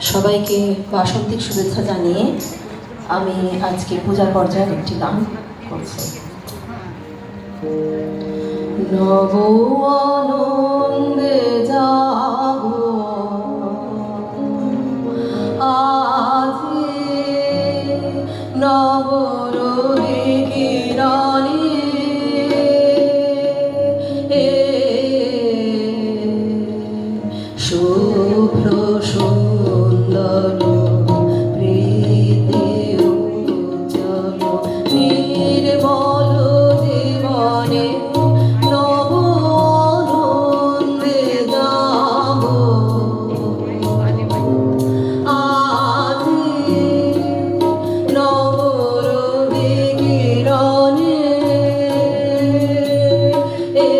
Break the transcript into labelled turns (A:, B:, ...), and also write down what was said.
A: সবাইকে বাসন্তিক শুভেচ্ছা জানিয়ে আমি আজকে পূজার পর্যায়ের একটি গান করছি। নব আনন্দে জাগো আজি কিরণে নির্মল জীবনে নব আনন্দে যাব। আজি কিরণে এ